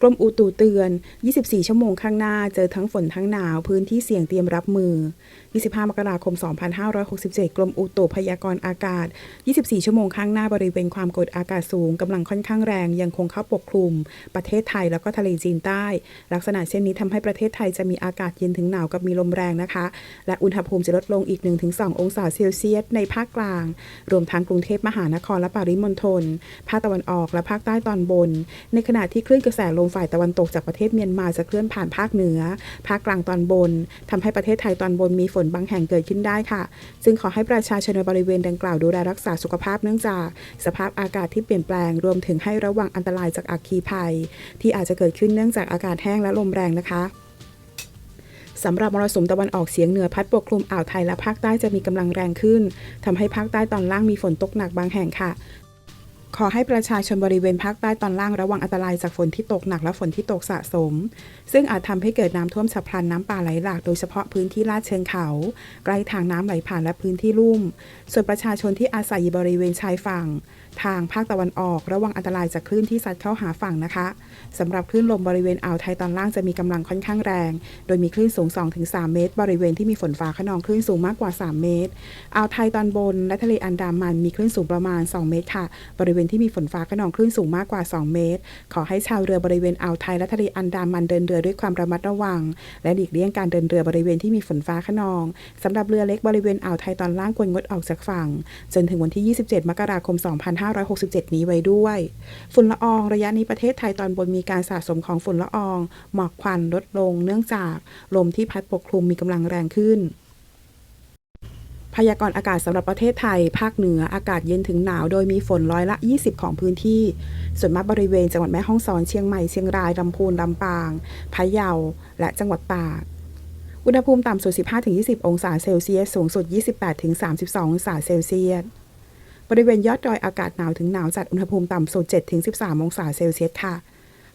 กรมอุตุเตือน 24 ชั่วโมงข้างหน้า เจอทั้งฝนทั้งหนาว พื้นที่เสี่ยงเตรียมรับมือ 25 มกราคม 2567 กรมอุตุพยากรณ์อากาศ 24 ชั่วโมงข้างหน้าบริเวณความกดอากาศสูงกำลังค่อนข้างแรงยังคงเข้าปกคลุม ประเทศไทยแล้วก็ทะเลจีนใต้ ลักษณะเช่นนี้ทำให้ประเทศไทยจะมีอากาศเย็นถึงหนาวกับมีลมแรงนะคะ และอุณหภูมิจะลดลงอีก 1-2 องศาเซลเซียสในภาคกลาง รวมทั้งกรุงเทพมหานครและปริมณฑลภาคตะวันออกและภาคใต้ตอนบน ในขณะที่คลื่นกระแสลมฝ่ายตะวันตกจากประเทศเมียนมาจะเคลื่อนผ่านภาคเหนือ ภาคกลางตอนบนทำให้ประเทศไทยตอนบนมีฝนบางแห่งเกิดขึ้นได้ค่ะ ซึ่งขอให้ประชาชนในบริเวณดังกล่าวดูแลรักษาสุขภาพเนื่องจาก สภาพอากาศที่เปลี่ยนแปลงรวมถึงให้ระวังอันตรายจากอัคคีภัย ที่อาจจะเกิดขึ้นเนื่องจากอากาศแห้งและลมแรงนะคะสำหรับมรสุมตะวันออกเฉียงเหนือพัดปกคลุมอ่าวไทยและภาคใต้จะมีกำลังแรงขึ้นทำให้ภาคใต้ตอนล่างมีฝนตกหนักบางแห่งค่ะ ขอให้ประชาชนบริเวณภาคใต้ตอนล่างระวังอันตรายจากฝนที่ตกหนักและฝนที่ตกสะสม ซึ่งอาจทำให้เกิดน้ำท่วมฉับพลันน้ำป่าไหลหลากโดยเฉพาะพื้นที่ลาดเชิงเขา ใกล้ทางน้ำไหลผ่านและพื้นที่ลุ่ม ส่วนประชาชนที่อาศัยอยู่บริเวณชายฝั่ง ทางภาคตะวันออก ระวังอันตรายจากคลื่นที่ซัดเข้าหาฝั่งนะคะสำหรับคลื่นลมบริเวณอ่าวไทยตอนล่างจะมีกำลังค่อนข้างแรง โดยมีคลื่นสูง 2-3 เมตร บริเวณที่มีฝนฟ้าขนองคลื่นสูงมากกว่า 3 เมตรอ่าวไทยตอนบนและทะเลอันดามันมีคลื่นสูงประมาณ 2 เมตรค่ะ บริเวณที่มีฝนฟ้าขนองคลื่นสูงมากกว่า 2 เมตร ขอให้ชาวเรือบริเวณอ่าวไทยและทะเลอันดามันเดินเรือด้วยความระมัดระวัง และหลีกเลี่ยงการเดินเรือบริเวณที่มีฝนฟ้าขนองสำหรับเรือเล็กบริเวณอ่าวไทยตอนล่างควรงดออกจากฝั่ง จนถึงวันที่ 27 มกราคม 2 5 2567 นี้ไว้ด้วย ฝุ่นละอองระยะนี้ประเทศไทยตอนบนมีการสะสมของฝุ่นละออง หมอกควันลดลง เนื่องจากลมที่พัดปกคลุมมีกำลังแรงขึ้นพยากรณ์อากาศสำหรับประเทศไทย ภาคเหนืออากาศเย็นถึงหนาวโดยมีฝนร้อยละ 20 ของพื้นที่ ส่วนมากบริเวณจังหวัดแม่ฮ่องสอนเชียงใหม่เชียงรายลำพูนลำปางพะเยา และจังหวัดตาก อุณหภูมิต่ำสุด 15-20 องศาเซลเซียส สูงสุด 28-32 องศาเซลเซียส บริเวณยอดดอยอากาศหนาวถึงหนาวจัดอุณหภูมิต่ำสุด7-13 องศาเซลเซียสค่ะ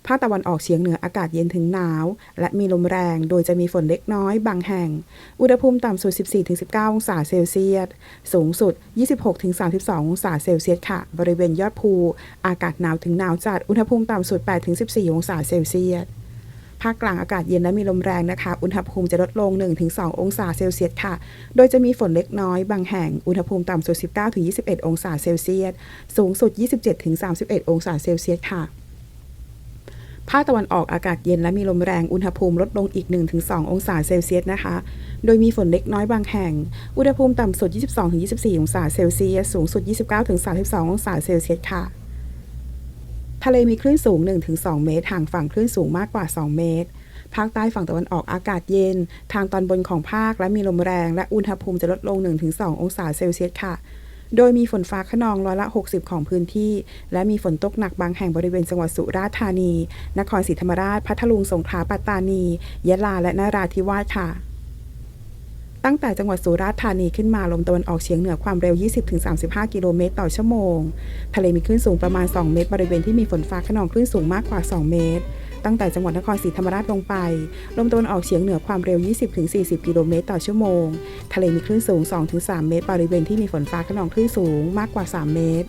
ภาคตะวันออกเฉียงเหนืออากาศเย็นถึงหนาว และมีลมแรง โดยจะมีฝนเล็กน้อยบางแห่ง อุณหภูมิต่ำสุด 14-19 องศาเซลเซียส สูงสุด 26-32 องศาเซลเซียสค่ะ บริเวณยอดภู อากาศหนาวถึงหนาวจัด อุณหภูมิต่ำสุด 8-14 องศาเซลเซียส ภาคกลางอากาศเย็นและมีลมแรงนะคะ อุณหภูมิจะลดลง 1-2 องศาเซลเซียสค่ะ โดยจะมีฝนเล็กน้อยบางแห่ง อุณหภูมิต่ำสุด 19-21 องศาเซลเซียส สูงสุด 27-31 องศาเซลเซียสค่ะภาคตะวันออกอากาศเย็นและมีลมแรงอุณหภูมิลดลงอีก 1-2 องศาเซลเซียสนะคะ โดยมีฝนเล็กน้อยบางแห่ง อุณหภูมิต่ำสุด 22-24 องศาเซลเซียส สูงสุด 29-32 องศาเซลเซียสค่ะ ทะเลมีคลื่นสูง 1-2 เมตร ห่างฝั่งคลื่นสูงมากกว่า 2 เมตร ภาคใต้ฝั่งตะวันออกอากาศเย็น ทางตอนบนของภาคและมีลมแรง และอุณหภูมิจะลดลง 1-2 องศาเซลเซียสค่ะ โดยมีฝนฟ้าขนองร้อยละ 60 ของพื้นที่ และมีฝนตกหนักบางแห่งบริเวณจังหวัดสุราษฎร์ธานี นครศรีธรรมราช พัทลุง สงขลา ปัตตานี ยะลา และนราธิวาสค่ะ ตั้งแต่จังหวัดสุราษฎร์ธานีขึ้นมาลมตะวันออกเฉียงเหนือความเร็ว 20-35 กิโลเมตรต่อชั่วโมง ทะเลมีคลื่นสูงประมาณ 2 เมตร บริเวณที่มีฝนฟ้าขนองคลื่นสูงมากกว่า 2 เมตร ตั้งแต่จังหวัดนครศรีธรรมราชลงไป ลมตะวันออกเฉียงเหนือความเร็ว 20-40 กิโลเมตรต่อชั่วโมง ทะเลมีคลื่นสูง 2-3 เมตร บริเวณที่มีฝนฟ้าขนองคลื่นสูงมากกว่า 3 เมตร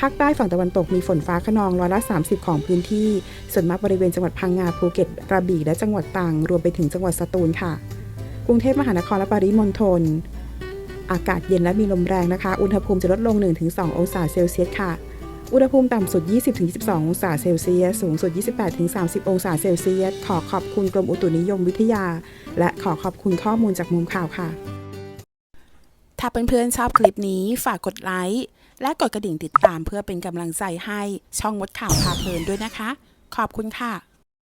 ภาคใต้ฝั่งตะวันตกมีฝนฟ้าขนองร้อยละ 30 ของพื้นที่ ส่วนมากบริเวณจังหวัดพังงาภูเก็ตกระบี่และจังหวัดตรังรวมไปถึงจังหวัดสตูลค่ะ กรุงเทพมหานครและปริมณฑล อากาศเย็นและมีลมแรงนะคะ อุณหภูมิจะลดลง 1-2 องศาเซลเซียสค่ะ อุณหภูมิต่ำสุด 20-22 องศาเซลเซียส สูงสุด 28-30 องศาเซลเซียส ขอขอบคุณกรมอุตุนิยมวิทยา และขอขอบคุณข้อมูลจากมุมข่าวค่ะ ถ้าเพื่อนๆชอบคลิปนี้ฝากกดไลค์และกดกระดิ่งติดตามเพื่อเป็นกำลังใจให้ช่องมดข่าวพาเพลินด้วยนะคะ ขอบคุณค่ะ